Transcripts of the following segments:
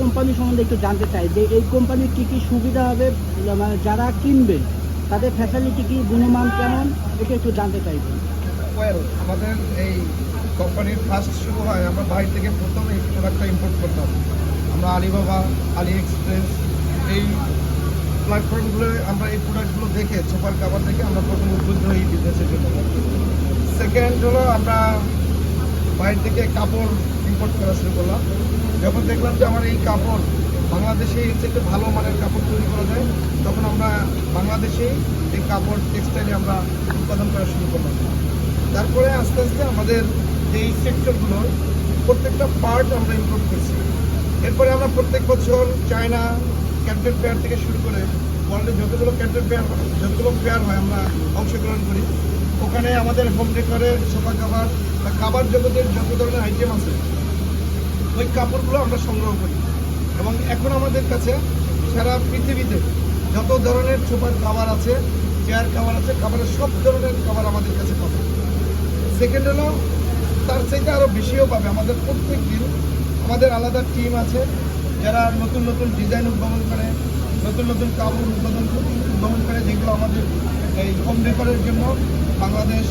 Company সম্বন্ধে একটু জানতে চাই যে এই কোম্পানির কি কি সুবিধা হবে মানে যারা কিনবে, তাদের ফ্যাসিলিটি কি, গুণমান কেমন এটা একটু জানতে ওয়েল আমাদের এই কোম্পানির ফার্স্ট শুরু হয়, আমরা বাইরে থেকে প্রথম এই প্রোডাক্টটা ইম্পোর্ট করতাম। আমরা আলিবাবা আলি এক্সপ্রেস এই প্ল্যাটফর্মগুলো আমরা এই প্রোডাক্টগুলো দেখে সুপার কাভার দেখে আমরা প্রথম উদ্বুদ্ধ হই বিজনেসের জন্য। সেকেন্ড হলো আমরা বাইরে থেকে কাপড় ইম্পোর্ট করা শুরু করলাম। যখন দেখলাম যে আমার এই কাপড় বাংলাদেশে এর চেয়ে ভালো মানের কাপড় তৈরি করা যায়, তখন আমরা বাংলাদেশেই এই কাপড় টেক্সটাইলে আমরা উৎপাদন করা শুরু করলাম। তারপরে আস্তে আস্তে আমাদের এই সেক্টরগুলো প্রত্যেকটা পার্ট আমরা ইম্প্রুভ করছি। এরপরে আমরা প্রত্যেক বছর চায়না ক্যাপ্টেন ফেয়ার থেকে শুরু করে ওয়ার্ল্ডে যতগুলো ক্যাপ্টেন ফেয়ার যতগুলো ফেয়ার হয় আমরা অংশগ্রহণ করি। ওখানে আমাদের হোম ডেকরের সোফা কাভার বা কাভার জগতের যত ধরনের আইটেম আছে ওই কাপড়গুলো আমরা সংগ্রহ করি। এবং এখন আমাদের কাছে সারা পৃথিবীতে যত ধরনের সোফার কাভার আছে, চেয়ার কাভার আছে, খাবারের সব ধরনের খাবার আমাদের কাছে পাবে সেকেন্ড হলো, তার চাইতে আরও বেশিও পাবে। আমাদের প্রত্যেক দিন আমাদের আলাদা টিম আছে, যারা নতুন নতুন ডিজাইন উদ্ভাবন করে, নতুন নতুন কাপড় উদ্বোধন উদ্ভাবন করে, যেগুলো আমাদের এই হোম ডেকোরের জন্য বাংলাদেশ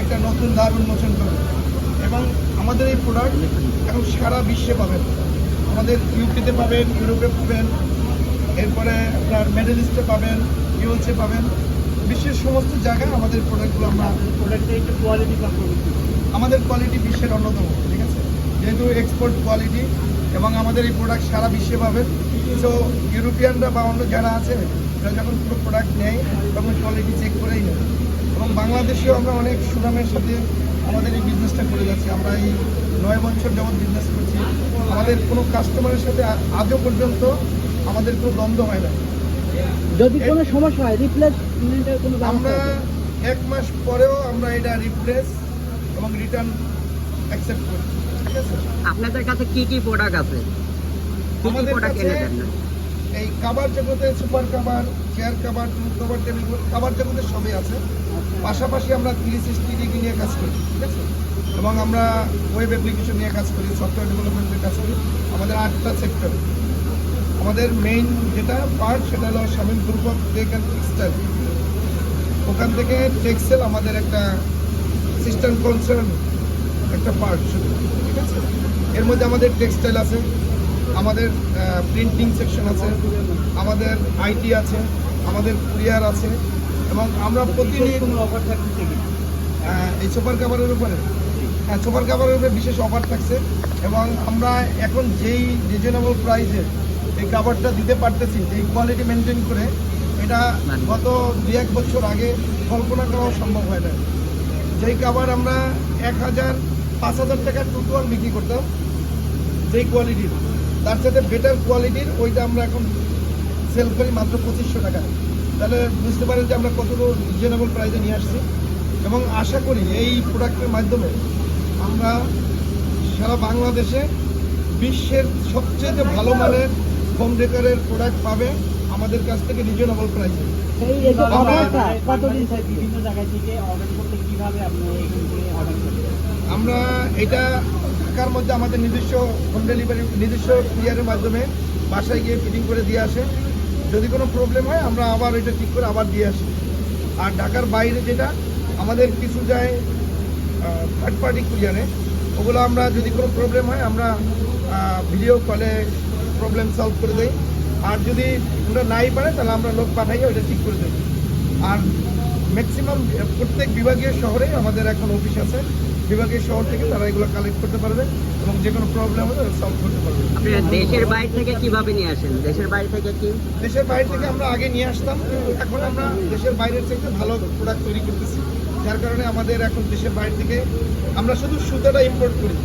একটা নতুন দ্বার উন্মোচন করে। এবং আমাদের এই প্রোডাক্ট এখন সারা বিশ্বে পাবেন। আমাদের ইউকেতে পাবেন ইউরোপে পাবেন এরপরে আপনার মিডল ইস্টে পাবেন ইউএসএ পাবেন। বিশ্বের সমস্ত জায়গায় আমাদের প্রোডাক্টগুলো আমরা প্রোডাক্টের একটু কোয়ালিটি আমাদের কোয়ালিটি বিশ্বের অন্যতম ঠিক আছে? যেহেতু এক্সপোর্ট কোয়ালিটি এবং আমাদের এই প্রোডাক্ট সারা বিশ্বে পাবেন সো ইউরোপিয়ানরা বা অন্য যারা আছে তারা যখন পুরো প্রোডাক্ট নেয় তখন কোয়ালিটি চেক করেই নেয়। এবং বাংলাদেশেও আমরা অনেক সুনামের সাথে আমাদের এই বিজনেসটা করে যাচ্ছি। আমরা এই নয় বছর যেমন বিজনেস করছি। আমাদের কোনো কাস্টমারের সাথে আজও পর্যন্ত আমাদের কোনো দ্বন্দ্ব হয় না। যদি কোনো সমস্যা হয় রিপ্লেসমেন্টের কোনো আমরা এক মাস পরেও আমরা এটা রিপ্লেস এবং রিটার্ন অ্যাকসেপ্ট করি। ঠিক আছে? আপনাদের কাছে কি কি প্রোডাক্ট আছে? আমাদের প্রোডাক্ট কাছে এনে দেন এই কাবার জগতে সুপার কাবার চেয়ার কাবার টুল কাবার টেবিল কাবার জগতে সবই আছে। পাশাপাশি আমরা থ্রি ডিগ্রি নিয়ে কাজ করি, ঠিক আছে? এবং আমরা ওয়েব অ্যাপ্লিকেশন নিয়ে কাজ করি, সফটওয়্যার ডেভেলপমেন্টের কাজ করি। আমাদের আটটা সেক্টর। আমাদের মেইন যেটা পার্ট সেটা হলো শামিল গ্রুপ টেক অ্যান্ড টেক্সটাইল ওখান থেকে টেক্সটাইল আমাদের একটা সিস্টেম কনসার্ন একটা পার্ট ঠিক আছে? এর মধ্যে আমাদের টেক্সটাইল আছে। আমাদের প্রিন্টিং সেকশন আছে আমাদের আইটি আছে আমাদের কুরিয়ার আছে এবং আমরা প্রতিদিন কোনো অফার থাকছে এই সুপার কাভারের উপরে। হ্যাঁ সুপার কাভারের উপরে বিশেষ অফার থাকছে এবং আমরা এখন যেই রিজনেবল প্রাইসে এই কাভারটা দিতে পারতেছি এই কোয়ালিটি মেনটেন করে এটা গত দুই এক বছর আগে কল্পনা করাও সম্ভব হয় না যেই কাভার আমরা এক হাজার পাঁচ হাজার টাকার টুটুয়াল বিক্রি করতাম যেই কোয়ালিটির তার সাথে বেটার কোয়ালিটির ওইটা আমরা এখন সেল করি মাত্র পঁচিশশো টাকা তাহলে বুঝতে পারেন যে আমরা কতটুকু রিজনেবল প্রাইসে নিয়ে আসছি। এবং আশা করি এই প্রোডাক্টের মাধ্যমে আমরা সারা বাংলাদেশে বিশ্বের সবচেয়ে ভালো মানের হোম ডেকারের প্রোডাক্ট পাবে আমাদের কাছ থেকে রিজনেবল প্রাইসে আমরা এটা ঢাকার মধ্যে আমাদের নিজস্ব হোম ডেলিভারি নিজস্ব কুরিয়ারের মাধ্যমে বাসায় গিয়ে ফিটিং করে দিয়ে আসে। যদি কোনো প্রবলেম হয়, আমরা আবার এটা ঠিক করে আবার দিয়ে আসি। আর ঢাকার বাইরে যেটা, আমাদের কিছু যায় থার্ড পার্টি কুরিয়ারে ওগুলো আমরা যদি কোনো প্রবলেম হয়, আমরা ভিডিও কলে প্রবলেম সলভ করে দেই। আর যদি ওটা নাই পারে, তাহলে আমরা লোক পাঠাই ওটা ঠিক করে দেই। আর ম্যাক্সিমাম প্রত্যেক বিভাগীয় শহরেই আমাদের এখন অফিস আছে। বিভাগীয় শহর থেকে তারা এগুলো কালেক্ট করতে পারবে এবং যে কোনো প্রবলেম হলে সলভ করতে পারবে। দেশের বাইরে থেকে কীভাবে নিয়ে আসেন? দেশের বাইরে থেকে কি? দেশের বাইরে থেকে আমরা আগে নিয়ে আসতাম। এখন আমরা দেশের বাইরের থেকে ভালো প্রোডাক্ট তৈরি করতেছি। যার কারণে আমাদের এখন দেশের বাইরে থেকে আমরা শুধু সুতাটা ইম্পোর্ট করি।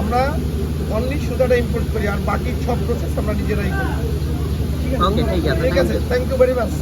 আমরা অনলি সুতাটা ইম্পোর্ট করি আর বাকি সব প্রসেস আমরা নিজেরাই করি। ঠিক আছে? ঠিক আছে থ্যাংক ইউ ভেরি মাচ